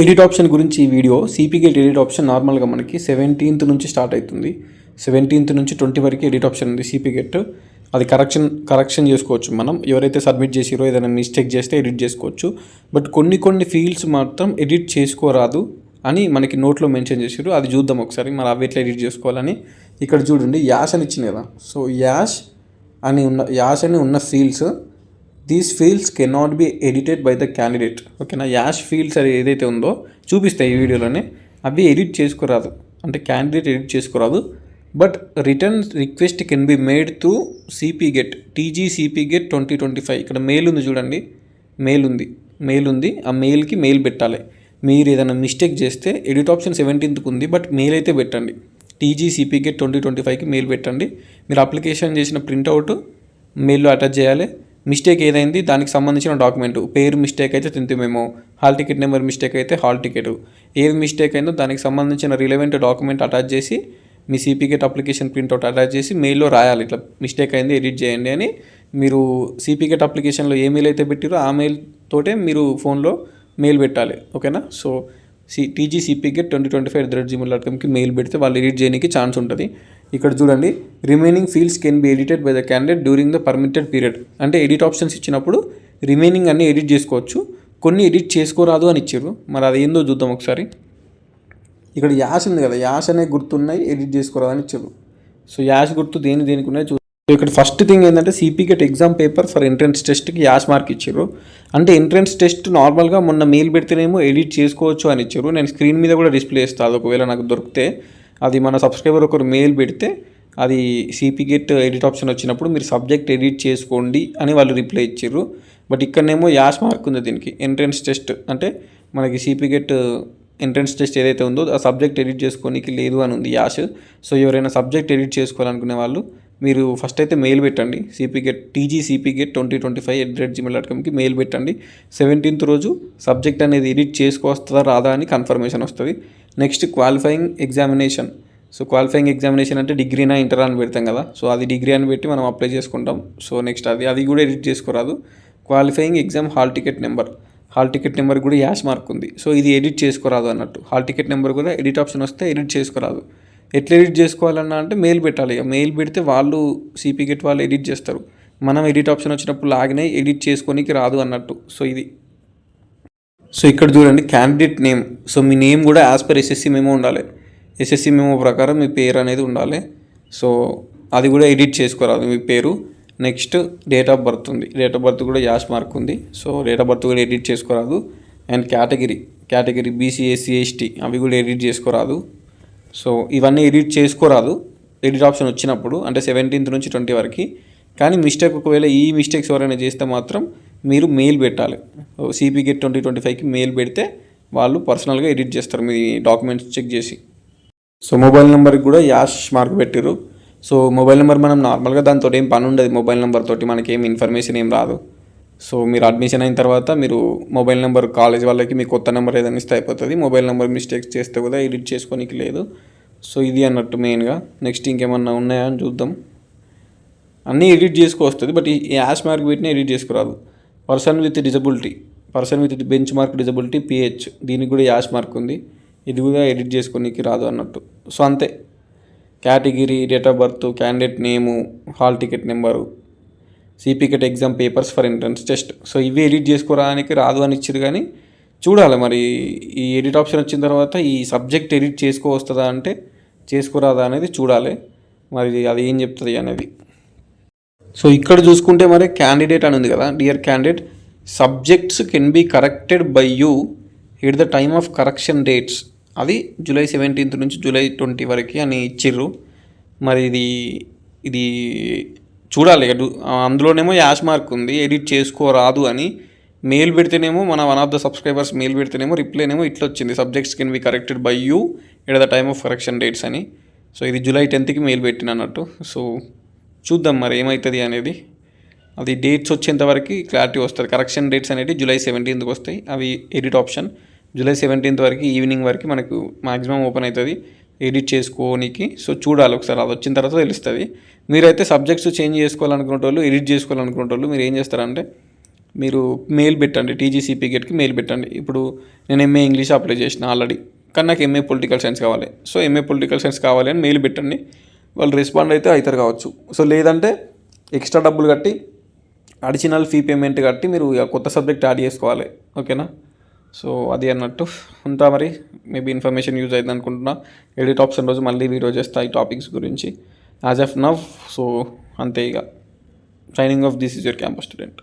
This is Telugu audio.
ఎడిట్ ఆప్షన్ గురించి ఈ వీడియో సిపిగేట్ ఎడిట్ ఆప్షన్ నార్మల్గా మనకి సెవెంటీన్త్ నుంచి స్టార్ట్ అవుతుంది సెవెంటీన్త్ నుంచి ట్వంటీ వరకు ఎడిట్ ఆప్షన్ ఉంది సిపిగేట్ అది కరెక్షన్ కరెక్షన్ చేసుకోవచ్చు మనం. ఎవరైతే సబ్మిట్ చేసిరో ఏదైనా మిస్టేక్ చేస్తే ఎడిట్ చేసుకోవచ్చు. బట్ కొన్ని కొన్ని ఫీల్డ్స్ మాత్రం ఎడిట్ చేసుకోరాదు అని మనకి నోట్లో మెన్షన్ చేసారు అది చూద్దాం ఒకసారి. మరి అవి ఎట్లా ఎడిట్ చేసుకోవాలని ఇక్కడ చూడండి. యాష్ అని ఇచ్చింది కదా. సో యాష్ అని ఉన్న యాష్ అని ఉన్న fields these fields cannot be edited by the candidate ఓకేనా యాష్ ఫీల్డ్స్ అది ఏదైతే ఉందో చూపిస్తాయి ఈ వీడియోలోనే. అవి ఎడిట్ చేసుకోరాదు. అంటే candidate edit చేసుకోరాదు. But return request can be made through CP GET TG CP GET twenty twenty five ఇక్కడ మెయిల్ ఉంది చూడండి. మెయిల్ ఉంది. మెయిల్ ఉంది. ఆ మెయిల్కి మెయిల్ పెట్టాలి. మీరు ఏదైనా మిస్టేక్ చేస్తే ఎడిట్ ఆప్షన్ సెవెంటీన్త్కి ఉంది బట్ మెయిల్ అయితే పెట్టండి. TG CP GET twenty twenty ఫైవ్కి మెయిల్ పెట్టండి. మీరు అప్లికేషన్ చేసిన ప్రింట్అవుట్ మెయిల్లో అటాచ్ చేయాలి. మిస్టేక్ ఏదైంది? దానికి సంబంధించిన డాక్యుమెంట్ పేరు మిస్టేక్ అయితే తింతి మేము. హాల్ టికెట్ నెంబర్ మిస్టేక్ అయితే హాల్ టికెట్ ఏది మిస్టేక్ అయిందో దానికి సంబంధించిన రిలవెంట్ డాక్యుమెంట్ అటాచ్ చేసి మీ సిపికెట్ అప్లికేషన్ ప్రింట్అవుట్ అటాచ్ చేసి మెయిల్లో రాయాలి. ఇట్లా మిస్టేక్ అయింది ఎడిట్ చేయండి అని మీరు సిపికెట్ అప్లికేషన్లో ఏ మెయిల్ అయితే పెట్టారో ఆ మెయిల్ తోటే మీరు ఫోన్లో మెయిల్ పెట్టాలి. ఓకేనా so C TG CPGET twenty twenty five at the rate Gmail dot కామ్కి mail పెడితే వాళ్ళు ఎడిట్ చేయడానికి ఛాన్స్ ఉంటుంది. ఇక్కడ చూడండి remaining fields can be edited by the candidate during the permitted period అంటే ఎడిట్ ఆప్షన్స్ ఇచ్చినప్పుడు రిమైనింగ్ అన్నీ ఎడిట్ చేసుకోవచ్చు. కొన్ని ఎడిట్ చేసుకోరాదు అని ఇచ్చారు మరి అది ఏందో చూద్దాం ఒకసారి. ఇక్కడ యాష్ ఉంది కదా యాష్ అనే గుర్తున్నాయి ఎడిట్ చేసుకోరాదని ఇచ్చారు సో యాష్ గుర్తు దేని దేనికి ఉన్నాయి చూ ఇక్కడ ఫస్ట్ థింగ్ ఏంటంటే CPGET exam paper for entrance టెస్ట్కి యాష్ మార్క్ ఇచ్చారు అంటే ఎంట్రన్స్ టెస్ట్ నార్మల్గా మొన్న మెయిల్ పెడితేనేమో ఎడిట్ చేసుకోవచ్చు అని ఇచ్చారు నేను స్క్రీన్ మీద కూడా డిస్ప్లే ఇస్తాను ఒకవేళ నాకు దొరికితే. అది మన సబ్స్క్రైబర్ ఒకరు మెయిల్ పెడితే అది సిపిగెట్ ఎడిట్ ఆప్షన్ వచ్చినప్పుడు మీరు సబ్జెక్ట్ ఎడిట్ చేసుకోండి అని వాళ్ళు రిప్లై ఇచ్చారు బట్ ఇక్కడనేమో యాష్ మార్క్ ఉంది దీనికి. ఎంట్రన్స్ టెస్ట్ అంటే మనకి సిపిగెట్ ఎంట్రన్స్ టెస్ట్ ఏదైతే ఉందో ఆ సబ్జెక్ట్ ఎడిట్ చేసుకోనికి లేదు అని ఉంది యాష్. సో ఎవరైనా సబ్జెక్ట్ ఎడిట్ చేసుకోవాలనుకునే వాళ్ళు మీరు ఫస్ట్ అయితే మెయిల్ పెట్టండి. CPGET TG CPGET twenty twenty five at rate Gmail dot కామ్కి mail పెట్టండి. సెవెంటీన్త్ రోజు సబ్జెక్ట్ అనేది ఎడిట్ చేసుకొస్తుందా రాదా అని కన్ఫర్మేషన్ వస్తుంది. Next qualifying examination so qualifying examination అంటే డిగ్రీనా ఇంటర్ అని పెడతాం కదా. సో అది డిగ్రీ అని పెట్టి మనం అప్లై చేసుకుంటాం. సో నెక్స్ట్ అది అది కూడా edit చేసుకోరాదు. Qualifying exam hall ticket number hall ticket number కూడా యాష్ మార్క్ ఉంది. సో ఇది ఎడిట్ చేసుకోరాదు అన్నట్టు. హాల్ టికెట్ నెంబర్ కూడా ఎడిట్ ఆప్షన్ వస్తే ఎడిట్ చేసుకోరాదు. ఎట్లా ఎడిట్ చేసుకోవాలన్నా అంటే మెయిల్ పెట్టాలి. మెయిల్ పెడితే వాళ్ళు సిపి గెట్ వాళ్ళు ఎడిట్ చేస్తారు. మనం ఎడిట్ ఆప్షన్ వచ్చినప్పుడు లాగినే ఎడిట్ చేసుకోనికి రాదు అన్నట్టు. సో ఇది. సో ఇక్కడ చూడండి క్యాండిడేట్ నేమ్ సో మీ నేమ్ కూడా యాజ్ పర్ ఎస్ఎస్సి మేమో ఉండాలి. ఎస్ఎస్సి మేమో ప్రకారం మీ పేరు అనేది ఉండాలి. సో అది కూడా ఎడిట్ చేసుకోరాదు మీ పేరు. నెక్స్ట్ డేట్ ఆఫ్ బర్త్ ఉంది. డేట్ ఆఫ్ బర్త్ కూడా యాష్ మార్క్ ఉంది. సో డేట్ ఆఫ్ బర్త్ కూడా edit చేసుకోరాదు. And category category BC SC ST అవి కూడా ఎడిట్ చేసుకోరాదు. సో ఇవన్నీ ఎడిట్ చేసుకోరాదు. ఎడిట్ ఆప్షన్ వచ్చినప్పుడు అంటే సెవెంటీన్త్ నుంచి ట్వంటీ వరకు. కానీ మిస్టేక్ ఒకవేళ ఈ మిస్టేక్స్ ఎవరైనా చేస్తే మాత్రం మీరు మెయిల్ పెట్టాలి. సిపీ గెట్ ట్వంటీ ట్వంటీ ఫైవ్కి మెయిల్ పెడితే వాళ్ళు పర్సనల్గా ఎడిట్ చేస్తారు. మీ డాక్యుమెంట్స్ చెక్ చేసి. సో మొబైల్ నెంబర్కి కూడా యాష్ మార్క్ పెట్టారు సో మొబైల్ నెంబర్ మనం నార్మల్గా దాంతో ఏం పని ఉండదు. మొబైల్ నెంబర్ తోటి మనకి ఏం ఇన్ఫర్మేషన్ ఏం రాదు. సో మీరు అడ్మిషన్ అయిన తర్వాత మీరు మొబైల్ నెంబర్ కాలేజ్ వాళ్ళకి మీ కొత్త నెంబర్ ఏదైనా ఇస్తే అయిపోతుంది. మొబైల్ నెంబర్ మిస్టేక్స్ చేస్తే కూడా ఎడిట్ చేసుకోనికి లేదు. సో ఇది అన్నట్టు మెయిన్గా నెక్స్ట్ ఇంకేమన్నా ఉన్నాయా అని చూద్దాం. అన్నీ ఎడిట్ చేసుకోవస్తుంది బట్ ఈ యాష్ మార్క్ వీటిని edit చేసుకురాదు. Person with disability person with bench mark disability PH దీనికి కూడా యాష్ మార్క్ ఉంది. ఇది కూడా ఎడిట్ చేసుకోనికి రాదు అన్నట్టు. సో అంతే. Category date of birth candidate name hall ticket number CPGET exam papers for entrance test so ఇవి ఎడిట్ చేసుకోవడానికి రాదు అని ఇచ్చారు కానీ చూడాలి మరి. ఈ ఎడిట్ ఆప్షన్ వచ్చిన తర్వాత ఈ సబ్జెక్ట్ ఎడిట్ చేసుకో వస్తుందా అంటే చేసుకోరాదా అనేది చూడాలి. మరి అది ఏం చెప్తుంది అనేది. సో ఇక్కడ చూసుకుంటే మరి క్యాండిడేట్ అని ఉంది కదా. Dear candidate subjects can be corrected by you at the time of correction dates అది జూలై సెవెంటీన్త్ నుంచి జూలై ట్వంటీ వరకు అని ఇచ్చిర్రు. మరి ఇది ఇది చూడాలి. ఇక అందులోనేమో యాష్ మార్క్ ఉంది ఎడిట్ చేసుకోరాదు అని. మెయిల్ పెడితేనేమో మన one of the subscribers mail పెడితేనేమో రిప్లైనేమో ఇట్లా వచ్చింది subjects can be corrected by you at the time of correction dates అని. సో ఇది జూలై టెన్త్కి మెయిల్ పెట్టిన అన్నట్టు. సో చూద్దాం మరి ఏమవుతుంది అనేది. అది డేట్స్ వచ్చేంతవరకు క్లారిటీ వస్తుంది. కరెక్షన్ డేట్స్ అనేవి జూలై సెవెంటీన్త్కి వస్తాయి. అవి ఎడిట్ ఆప్షన్. జూలై సెవెంటీన్త్ వరకు ఈవినింగ్ వరకు మనకు మాక్సిమం ఓపెన్ అవుతుంది ఎడిట్ చేసుకోనికి. సో చూడాలి ఒకసారి అది వచ్చిన తర్వాత తెలుస్తుంది. మీరైతే సబ్జెక్ట్స్ చేంజ్ చేసుకోవాలనుకునే వాళ్ళు ఎడిట్ చేసుకోవాలనుకునే వాళ్ళు మీరు ఏం చేస్తారంటే మీరు మెయిల్ పెట్టండి టీజీసీపీ గేట్కి మెయిల్ పెట్టండి. ఇప్పుడు నేను ఎంఏ ఇంగ్లీష్ అప్లై చేసిన ఆల్రెడీ కానీ నాకు ఎంఏ పొలిటికల్ సైన్స్ కావాలి. సో ఎంఏ పొలిటికల్ సైన్స్ కావాలి అని మెయిల్ పెట్టండి. వాళ్ళు రెస్పాండ్ అయితే అవుతారు కావచ్చు. సో లేదంటే ఎక్స్ట్రా డబ్బులు కట్టి అడిషనల్ ఫీ పేమెంట్ కట్టి మీరు ఇక కొత్త సబ్జెక్ట్ యాడ్ చేసుకోవాలి. ఓకేనా? సో అది అన్నట్టు. ఉంటా మరి మేబీ ఇన్ఫర్మేషన్ యూజ్ అయింది అనుకుంటున్నా. ఎడిట్ ఆప్షన్ రోజు మళ్ళీ వీడియో చేస్తా ఈ టాపిక్స్ గురించి. యాజ్ ఆఫ్ నవ్ సో అంతే ఇక. Signing off this is your campus student